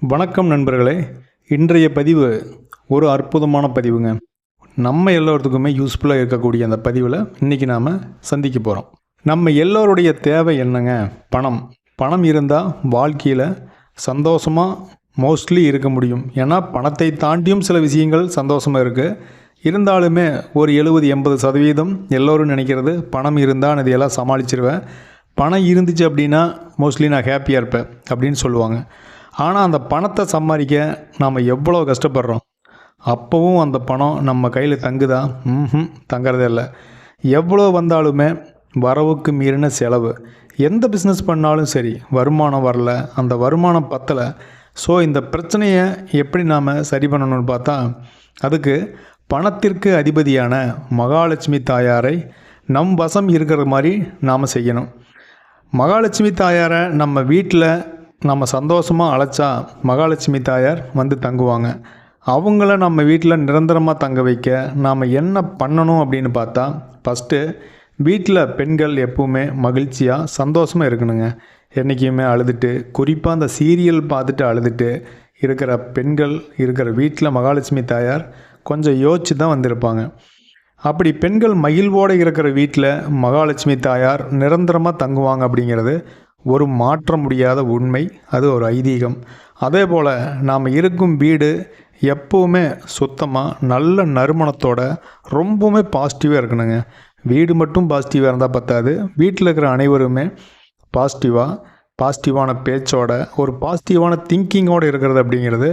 வணக்கம் நண்பர்களே. இன்றைய பதிவு ஒரு அற்புதமான பதிவுங்க. நம்ம எல்லோருத்துக்குமே யூஸ்ஃபுல்லாக இருக்கக்கூடிய அந்த பதிவில் இன்றைக்கி நாம் சந்திக்க போகிறோம் நம்ம எல்லோருடைய தேவை என்னங்க? பணம். பணம் இருந்தால் வாழ்க்கையில் சந்தோஷமாக மோஸ்ட்லி இருக்க முடியும். ஏன்னா பணத்தை தாண்டியும் சில விஷயங்கள் சந்தோஷமாக இருக்குது இருந்தாலுமே ஒரு எழுபது எண்பது சதவீதம் எல்லோரும் நினைக்கிறது பணம் இருந்தால் நான் இதையெல்லாம் சமாளிச்சிருவேன். பணம் இருந்துச்சு அப்படின்னா மோஸ்ட்லி நான் ஹாப்பியாக இருப்பேன். அப்படின்னு சொல்லுவாங்க. ஆனால் அந்த பணத்தை சம்பாதிக்க நாம் எவ்வளோ கஷ்டப்படுறோம்? அப்போவும் அந்த பணம் நம்ம கையில் தங்குதா? ம் தங்குறதே இல்லை. எவ்வளோ வந்தாலுமே வரவுக்கு மீறின செலவு. எந்த பிஸ்னஸ் பண்ணாலும் சரி வருமானம் வரல. அந்த வருமானம் பத்தலை. ஸோ இந்த பிரச்சனையை எப்படி நாம் சரி பண்ணணும்னு பார்த்தா அதுக்கு பணத்திற்கு அதிபதியான மகாலட்சுமி தாயாரை நம் வசம் இருக்கிற மாதிரி நாம் செய்யணும். மகாலட்சுமி தாயாரை நம்ம வீட்டில் நம்ம சந்தோஷமாக அழைச்சா மகாலட்சுமி தாயார் வந்து தங்குவாங்க. அவங்கள நம்ம வீட்டில் நிரந்தரமாக தங்க வைக்க நாம் என்ன பண்ணணும் அப்படின்னு பார்த்தா ஃபஸ்ட்டு வீட்டில் பெண்கள் எப்பவுமே மகிழ்ச்சியாக சந்தோஷமாக இருக்கணுங்க. என்றைக்குமே அழுதுட்டு குறிப்பாக அந்த சீரியல் பார்த்துட்டு அழுதுட்டு இருக்கிற பெண்கள் இருக்கிற வீட்டில் மகாலட்சுமி தாயார் கொஞ்சம் யோசிச்சு தான் வந்திருப்பாங்க. அப்படி பெண்கள் மகிழ்வோடு இருக்கிற வீட்டில் மகாலட்சுமி தாயார் நிரந்தரமாக தங்குவாங்க அப்படிங்கிறது ஒரு மாற்ற முடியாத உண்மை அது ஒரு ஐதீகம். அதே போல் நாம் இருக்கும் வீடு எப்போவுமே சுத்தமாக நல்ல நறுமணத்தோட ரொம்பவுமே பாசிட்டிவாக இருக்கணுங்க. வீடு மட்டும் பாசிட்டிவாக இருந்தால் பத்தாது. வீட்டில் இருக்கிற அனைவருமே பாசிட்டிவாக பாசிட்டிவான பேச்சோட ஒரு பாசிட்டிவான திங்கிங்கோடு இருக்கிறது அப்படிங்கிறது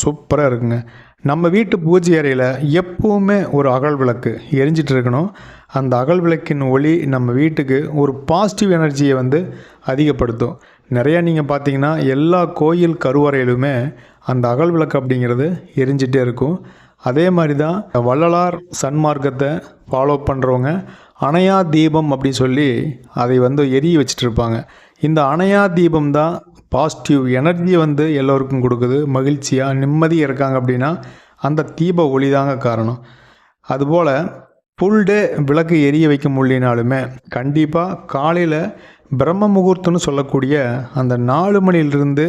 சூப்பராக இருக்குங்க. நம்ம வீட்டு பூஜை அறையில் எப்போவுமே ஒரு அகல் விளக்கு எரிஞ்சிட்டு இருக்கணும். அந்த அகல் விளக்கின் ஒளி நம்ம வீட்டுக்கு ஒரு பாசிட்டிவ் எனர்ஜியை வந்து அதிகப்படுத்தும். நிறையா நீங்கள் பார்த்தீங்கன்னா எல்லா கோயில் கருவறையிலுமே அந்த அகல் விளக்கு அப்படிங்கிறது எரிஞ்சிட்டே இருக்கும். அதே மாதிரி தான் வள்ளலார் சன்மார்க்கத்தை ஃபாலோ பண்ணுறவங்க அணையா தீபம் அப்படி சொல்லி அதை வந்து எரிய வச்சுட்டு இருப்பாங்க. இந்த அணையா தீபம் தான் பாசிட்டிவ் எனர்ஜி வந்து எல்லோருக்கும் கொடுக்குது. மகிழ்ச்சியாக நிம்மதியாக இருக்காங்க அப்படின்னா அந்த தீப ஒளி தாங்க காரணம். அதுபோல் ஃபுல் டே விளக்கு எரிய வைக்க முடியினாலுமே கண்டிப்பாக காலையில் பிரம்ம முகூர்த்தம்னு சொல்லக்கூடிய அந்த நாலு மணிலிருந்து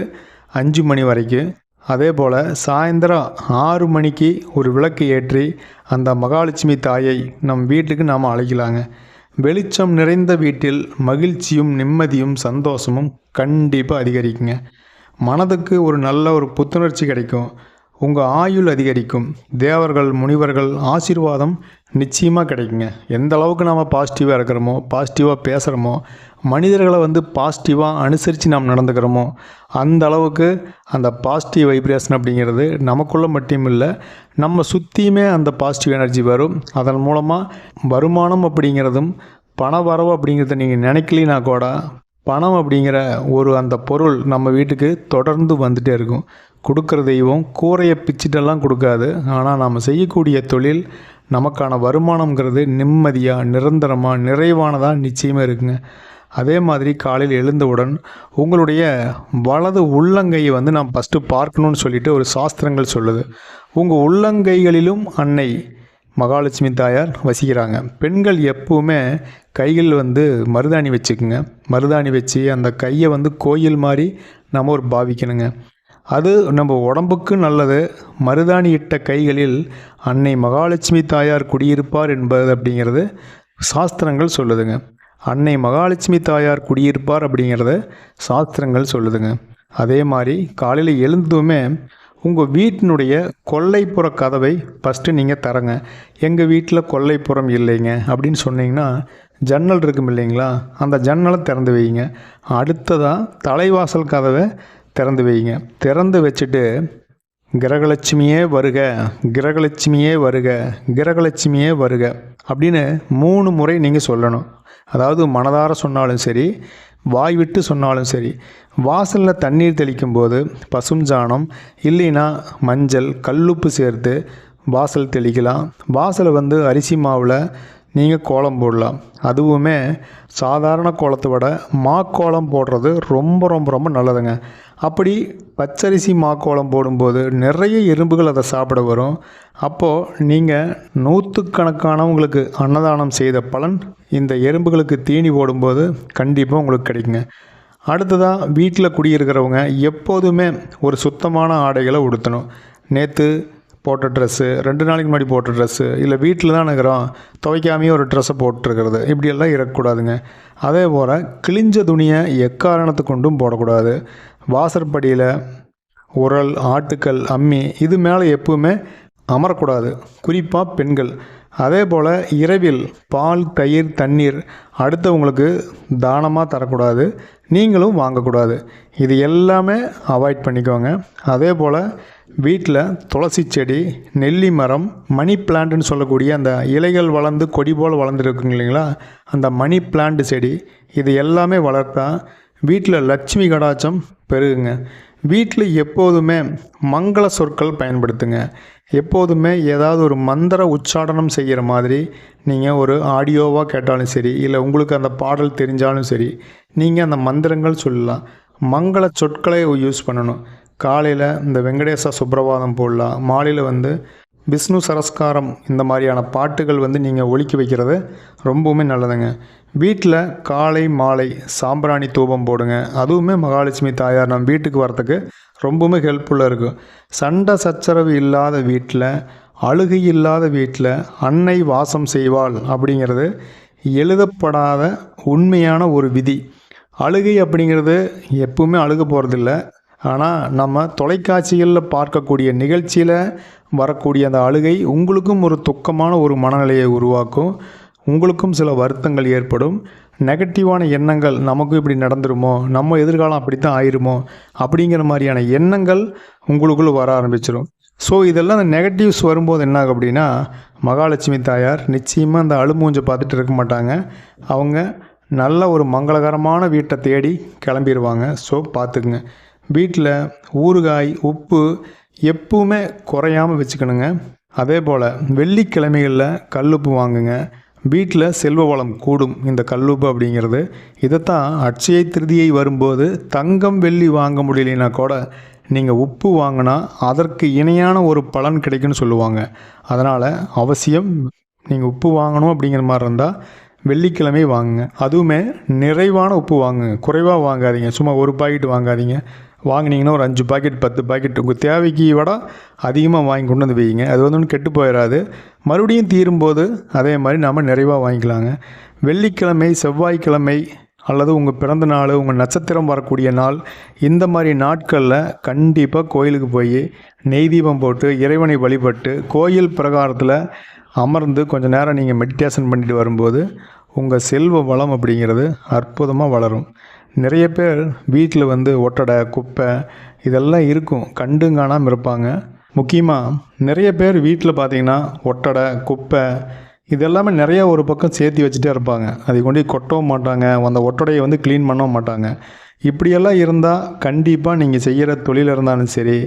அஞ்சு மணி வரைக்கும் அதே போல் சாயந்தரம் ஆறு மணிக்கு ஒரு விளக்கு ஏற்றி அந்த மகாலட்சுமி தாயை நம் வீட்டுக்கு நாம் அழைக்கலாங்க. வெளிச்சம் நிறைந்த வீட்டில் மகிழ்ச்சியும் நிம்மதியும் சந்தோஷமும் கண்டிப்பாக அதிகரிக்குங்க. மனதுக்கு ஒரு நல்ல ஒரு புத்துணர்ச்சி கிடைக்கும். உங்கள் ஆயுள் அதிகரிக்கும். தேவர்கள் முனிவர்கள் ஆசீர்வாதம் நிச்சயமாக கிடைக்குங்க. எந்த அளவுக்கு நாம் பாசிட்டிவாக இருக்கிறோமோ பாசிட்டிவாக பேசுகிறோமோ மனிதர்களை வந்து பாசிட்டிவாக அனுசரித்து நாம் நடந்துக்கிறோமோ அந்த அளவுக்கு அந்த பாசிட்டிவ் வைப்ரேஷன் அப்படிங்கிறது நமக்குள்ளே மட்டும் இல்லை நம்ம சுற்றியுமே அந்த பாசிட்டிவ் எனர்ஜி வரும். அதன் மூலமாக வருமானம் அப்படிங்கிறதும் பண வரவு அப்படிங்கிறத நீங்கள் நினைக்கலினா கூட பணம் அப்படிங்கிற ஒரு அந்த பொருள் நம்ம வீட்டுக்கு தொடர்ந்து வந்துகிட்டே இருக்கும். கொடுக்குற தெய்வம் கூரையை பிச்சுட்டெல்லாம் கொடுக்காது. ஆனால் நாம் செய்யக்கூடிய தொழில் நமக்கான வருமானங்கிறது நிம்மதியாக நிரந்தரமாக நிறைவானதாக நிச்சயமாக இருக்குங்க. அதே மாதிரி காலையில் எழுந்தவுடன் உங்களுடைய வலது உள்ளங்கையை வந்து நாம் ஃபஸ்ட்டு பார்க்கணுன்னு சொல்லிட்டு ஒரு சாஸ்திரங்கள் சொல்லுது. உங்கள் உள்ளங்கைகளிலும் அன்னை மகாலட்சுமி தாயார் வசிக்கிறாங்க. பெண்கள் எப்பவுமே கைகள் வந்து மருதாணி வச்சுக்குங்க. மருதாணி வச்சு அந்த கையை வந்து கோயில் மாதிரி நம்ம ஒரு பாவிக்கணுங்க. அது நம்ம உடம்புக்கு நல்லது. மருதாணி இட்ட கைகளில் அன்னை மகாலட்சுமி தாயார் குடியிருப்பார் என்பது அப்படிங்கிறது சாஸ்திரங்கள் சொல்லுதுங்க. அன்னை மகாலட்சுமி தாயார் குடியிருப்பார் அப்படிங்கிறத சாஸ்திரங்கள் சொல்லுதுங்க. அதே மாதிரி காலையில் எழுந்ததுமே உங்கள் வீட்டினுடைய கொல்லைப்புற கதவை ஃபஸ்ட்டு நீங்கள் தரங்க. எங்கள் வீட்டில் கொல்லைப்புறம் இல்லைங்க அப்படின்னு சொன்னீங்கன்னா ஜன்னல் இருக்கும் இல்லைங்களா? அந்த ஜன்னலை திறந்து வைங்க. அடுத்ததாக தலைவாசல் கதவை திறந்து வைங்க திறந்து வச்சுட்டு கிரகலட்சுமியே வருக கிரகலட்சுமியே வருக கிரகலட்சுமியே வருக அப்படின்னு மூணு முறை நீங்கள் சொல்லணும். அதாவது மனதார சொன்னாலும் சரி வாய் விட்டு சொன்னாலும் சரி வாசலில் தண்ணீர் தெளிக்கும் போது பசும் சாணம் இல்லைன்னா மஞ்சள் கல்லுப்பு சேர்த்து வாசல் தெளிக்கலாம். வாசலை வந்து அரிசி மாவில் நீங்கள் கோலம் போடலாம். அதுவுமே சாதாரண கோலத்தை விட மா கோலம் போடுறது ரொம்ப ரொம்ப ரொம்ப நல்லதுங்க. அப்படி பச்சரிசி மாக்கோலம் போடும்போது நிறைய எறும்புகள் அதை சாப்பிட வரும். அப்போது நீங்கள் நூற்றுக்கணக்கானவங்களுக்கு அன்னதானம் செய்த பலன் இந்த எறும்புகளுக்கு தீனி போடும்போது கண்டிப்பாக உங்களுக்கு கிடைக்குங்க. அடுத்ததாக வீட்டில் குடியிருக்கிறவங்க எப்போதுமே ஒரு சுத்தமான ஆடைகளை உடுத்தணும். நேற்று போட்ட ட்ரெஸ்ஸு ரெண்டு நாளைக்கு முன்னாடி போட்ட ட்ரெஸ்ஸு இல்லை வீட்டில் தான் இருக்கிறோம் துவைக்காமையே ஒரு ட்ரெஸ்ஸை போட்டுருக்கிறது. இப்படியெல்லாம் இருக்கக்கூடாதுங்க. அதே போல் கிழிஞ்ச துணியை எக்காரணத்து கொண்டும் போடக்கூடாது. வாசற்படியில் உரல் ஆட்டுக்கல் அம்மி இது மேலே எப்பவுமே அமரக்கூடாது. குறிப்பாக பெண்கள். அதே போல் இரவில் பால் தயிர் தண்ணீர் அடுத்தவங்களுக்கு தானமாக தரக்கூடாது. நீங்களும் வாங்கக்கூடாது. இது எல்லாமே அவாய்ட் பண்ணிக்கோங்க. அதே போல் வீட்டில் துளசி செடி நெல்லி மரம் மணி பிளான்ட்னு சொல்லக்கூடிய அந்த இலைகள் வளர்ந்து கொடி போல் வளர்ந்துருக்குங்க இல்லைங்களா? அந்த மணி பிளான்ட் செடி இது எல்லாமே வளர்த்தா வீட்டில் லட்சுமி கடாச்சம் பெருகுங்க. வீட்டில் எப்போதுமே மங்கள சொற்கள் பயன்படுத்துங்க. எப்போதுமே ஏதாவது ஒரு மந்திர உச்சாடனம் செய்கிற மாதிரி நீங்கள் ஒரு ஆடியோவாக கேட்டாலும் சரி இல்லை உங்களுக்கு அந்த பாடல் தெரிஞ்சாலும் சரி நீங்கள் அந்த மந்திரங்கள் சொல்லலாம். மங்கள சொற்களை யூஸ் பண்ணணும். காலையில் இந்த வெங்கடேச சுப்பிரபாதம் போடலாம். மாலையில் வந்து விஷ்ணு சரஸ்காரம் இந்த மாதிரியான பாட்டுகள் வந்து நீங்கள் ஒழிக்க வைக்கிறது ரொம்பவுமே நல்லதுங்க. வீட்டில் காலை மாலை சாம்பிராணி தூபம் போடுங்க. அதுவுமே மகாலட்சுமி தாயார் நம்ம வீட்டுக்கு வரத்துக்கு ரொம்பவுமே ஹெல்ப்ஃபுல்லாக இருக்கும். சண்டை சச்சரவு இல்லாத வீட்டில் அழுகை இல்லாத வீட்டில் அன்னை வாசம் செய்வாள் அப்படிங்கிறது எழுதப்படாத உண்மையான ஒரு விதி. அழுகை அப்படிங்கிறது எப்பவுமே அழுக போகிறதில்ல ஆனால் நம்ம தொலைக்காட்சிகளில் பார்க்கக்கூடிய நிகழ்ச்சியில் வரக்கூடிய அந்த அழுகை உங்களுக்கும் ஒரு துக்கமான ஒரு மனநிலையை உருவாக்கும். உங்களுக்கும் சில வருத்தங்கள் ஏற்படும். நெகட்டிவான எண்ணங்கள் நமக்கும் இப்படி நடந்துருமோ? நம்ம எதிர்காலம் அப்படித்தான் ஆயிருமோ? அப்படிங்கிற மாதிரியான எண்ணங்கள் உங்களுக்குள்ள வர ஆரம்பிச்சிடும் ஸோ இதெல்லாம் அந்த நெகட்டிவ்ஸ் வரும்போது என்ன ஆகும் அப்படின்னா மகாலட்சுமி தாயார் நிச்சயமாக அந்த அழுமூஞ்சை பார்த்துட்டு இருக்க மாட்டாங்க. அவங்க நல்ல ஒரு மங்களகரமான வீட்டை தேடி கிளம்பிடுவாங்க ஸோ பார்த்துக்குங்க. வீட்டில் ஊறுகாய் உப்பு எப்பவுமே குறையாமல் வச்சுக்கணுங்க. அதே போல் வெள்ளிக்கிழமைகளில் கல்லுப்பு வாங்குங்க. வீட்டில் செல்வ வளம் கூடும் இந்த கல்லுப்பு அப்படிங்கிறது. இதைத்தான் அட்சய திருதியை வரும்போது தங்கம் வெள்ளி வாங்க முடியலனா கூட நீங்கள் உப்பு வாங்கினா அதற்கு இணையான ஒரு பலன் கிடைக்குன்னு சொல்லுவாங்க. அதனால் அவசியம் நீங்கள் உப்பு வாங்கணும் அப்படிங்கிற மாதிரி இருந்தால் வெள்ளிக்கிழமை வாங்குங்க. அதுவுமே நிறைவான உப்பு வாங்குங்க. குறைவாக வாங்காதீங்க. சும்மா ஒரு பாக்கெட் வாங்காதீங்க. வாங்கினீங்கன்னா ஒரு அஞ்சு பாக்கெட் பத்து பாக்கெட் உங்கள் தேவைக்கு விட அதிகமாக வாங்கி கொண்டு வந்து வைங்க அது வந்து ஒன்றும் கெட்டு போயிடாது மறுபடியும் தீரும்போது அதே மாதிரி நம்ம நிறைவாக வாங்கிக்கலாங்க. வெள்ளிக்கிழமை செவ்வாய்க்கிழமை அல்லது உங்கள் பிறந்த நாள் உங்கள் நட்சத்திரம் வரக்கூடிய நாள் இந்த மாதிரி நாட்களில் கண்டிப்பாக கோயிலுக்கு போய் நெய் தீபம் போட்டு இறைவனை வழிபட்டு கோயில் பிரகாரத்தில் அமர்ந்து கொஞ்சம் நேரம் நீங்கள் மெடிடேஷன் பண்ணிட்டு வரும்போது உங்கள் செல்வ வளம் அப்படிங்கிறது அற்புதமாக வளரும். நிறைய பேர் வீட்டில் வந்து ஒட்டடை குப்பை இதெல்லாம் இருக்கும். கண்டும் காணாமல் இருப்பாங்க. முக்கியமாக நிறைய பேர் வீட்டில் பார்த்தீங்கன்னா ஒட்டடை குப்பை இதெல்லாமே நிறையா ஒரு பக்கம் சேர்த்து வச்சுட்டே இருப்பாங்க. அதை கொண்டு கொட்டவும் மாட்டாங்க. அந்த ஒட்டடையை வந்து க்ளீன் பண்ணவும் மாட்டாங்க. இப்படியெல்லாம் இருந்தால் கண்டிப்பாக நீங்கள் செய்கிற தொழில் இருந்தாலும் சரி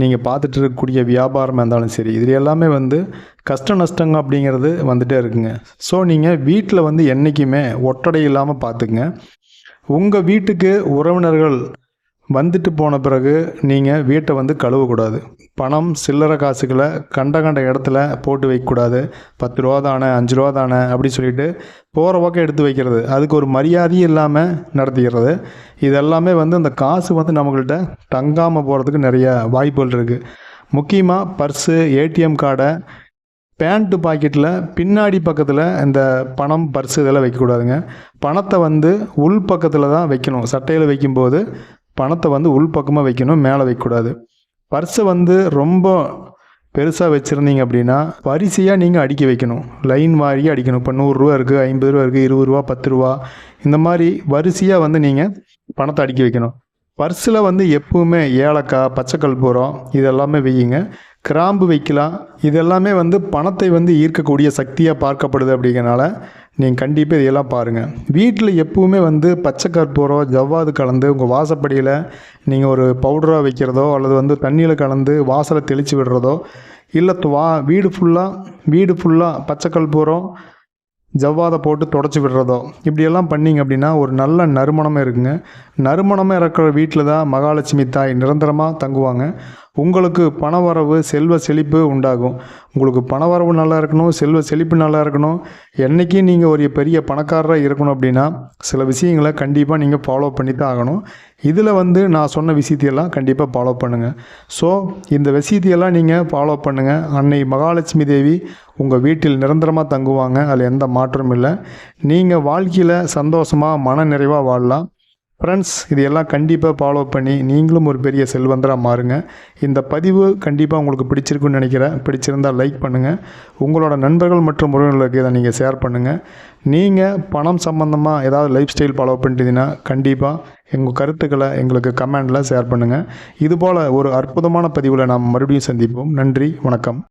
நீங்கள் பார்த்துட்டு இருக்கக்கூடிய வியாபாரமாக இருந்தாலும் சரி இது எல்லாமே வந்து கஷ்ட நஷ்டங்க அப்படிங்கிறது வந்துகிட்டே இருக்குங்க. ஸோ நீங்கள் வீட்டில் வந்து என்றைக்குமே ஒட்டடை இல்லாமல் பார்த்துக்குங்க. உங்கள் வீட்டுக்கு உறவினர்கள் வந்துட்டு போன பிறகு நீங்கள் வீட்டை வந்து கழுவக்கூடாது. பணம் சில்லறை காசுகளை கண்ட கண்ட இடத்துல போட்டு வைக்கக்கூடாது. பத்து ரூபா தானே அஞ்சு ரூபா தானே அப்படி சொல்லிட்டு போகிற பக்கம் எடுத்து வைக்கிறது. அதுக்கு ஒரு மரியாதையும் இல்லாமல் நடத்திக்கிறது. இதெல்லாமே வந்து அந்த காசு வந்து நம்மள்கிட்ட தங்காமல் போகிறதுக்கு நிறைய வாய்ப்புகள் இருக்குது முக்கியமாக பர்ஸு ஏடிஎம் கார்டை பேண்ட்டு பாக்கெட்டில் பின்னாடி பக்கத்தில் இந்த பணம் பர்ஸு இதெல்லாம் வைக்கக்கூடாதுங்க. பணத்தை வந்து உள் பக்கத்தில் தான் வைக்கணும். சட்டையில் வைக்கும்போது பணத்தை வந்து உள் பக்கமாக வைக்கணும் மேலே வைக்கக்கூடாது. பர்ஸை வந்து ரொம்ப பெருசாக வச்சுருந்தீங்க அப்படின்னா வரிசையாக நீங்கள் அடுக்கி வைக்கணும். லைன் வாரியாக அடிக்கணும். இப்போ நூறுரூவா இருக்குது ஐம்பது ரூபா இருக்குது இருபது ரூபா பத்து ரூபா. இந்த மாதிரி வரிசையாக வந்து நீங்கள் பணத்தை அடுக்கி வைக்கணும். பர்ஸில் வந்து எப்பவுமே ஏலக்காய் பச்சை கல்பூரம் இதெல்லாமே வையுங்க. கிராம்பு வைக்கலாம். இதெல்லாமே வந்து பணத்தை வந்து ஈர்க்கக்கூடிய சக்தியாக பார்க்கப்படுது அப்படிங்கிறனால நீங்கள் கண்டிப்பாக இதையெல்லாம் பாருங்கள் வீட்டில் எப்பவுமே வந்து பச்சை கற்பூரம் ஜவ்வாது கலந்து உங்கள் வாசப்படியில் நீங்கள் ஒரு பவுடராக வைக்கிறதோ அல்லது வந்து தண்ணியில் கலந்து வாசலை தெளித்து விடுறதோ இல்லை வா வீடு ஃபுல்லாக வீடு ஃபுல்லாக பச்சை கற்பூரம் ஜவ்வாதை போட்டு தொடச்சி விடுறதோ இப்படியெல்லாம் பண்ணிங்க அப்படின்னா ஒரு நல்ல நறுமணமே இருக்குங்க. நறுமணமே இருக்கிற வீட்டில் தான் மகாலட்சுமி தாய் நிரந்தரமாக தங்குவாங்க. உங்களுக்கு பணவரவு செல்வ செழிப்பு உண்டாகும். உங்களுக்கு பணவரவு நல்லா இருக்கணும் செல்வ செழிப்பு நல்லா இருக்கணும். என்றைக்கும் நீங்கள் ஒரு பெரிய பணக்காரராக இருக்கணும் அப்படின்னா சில விஷயங்களை கண்டிப்பாக நீங்கள் ஃபாலோ பண்ணி தான் ஆகணும். இதில் வந்து நான் சொன்ன விஷயத்தையெல்லாம் கண்டிப்பாக ஃபாலோ பண்ணுங்கள் ஸோ இந்த விஷயத்தையெல்லாம் நீங்கள் ஃபாலோ பண்ணுங்கள் அன்னை மகாலட்சுமி தேவி உங்கள் வீட்டில் நிரந்தரமாக தங்குவாங்க. அதில் எந்த மாற்றமும் இல்லை. நீங்கள் வாழ்க்கையில் சந்தோஷமாக மன நிறைவாக வாழலாம். ஃப்ரெண்ட்ஸ் இது எல்லாம் கண்டிப்பாக ஃபாலோ பண்ணி நீங்களும் ஒரு பெரிய செல்வந்தராக மாறுங்க. இந்த பதிவு கண்டிப்பாக உங்களுக்கு பிடிச்சிருக்குன்னு நினைக்கிறேன். பிடிச்சிருந்தால் லைக் பண்ணுங்கள் உங்களோட நண்பர்கள் மற்றும் உறவினர்களுக்கு இதை நீங்கள் ஷேர் பண்ணுங்கள் நீங்கள் பணம் சம்மந்தமாக ஏதாவது லைஃப் ஸ்டைல் ஃபாலோ பண்ணிட்டீங்கன்னா கண்டிப்பாக எங்கள் கருத்துக்களை எங்களுக்கு கமெண்டில் ஷேர் பண்ணுங்கள் இதுபோல் ஒரு அற்புதமான பதிவில் நாம் மறுபடியும் சந்திப்போம். நன்றி வணக்கம்.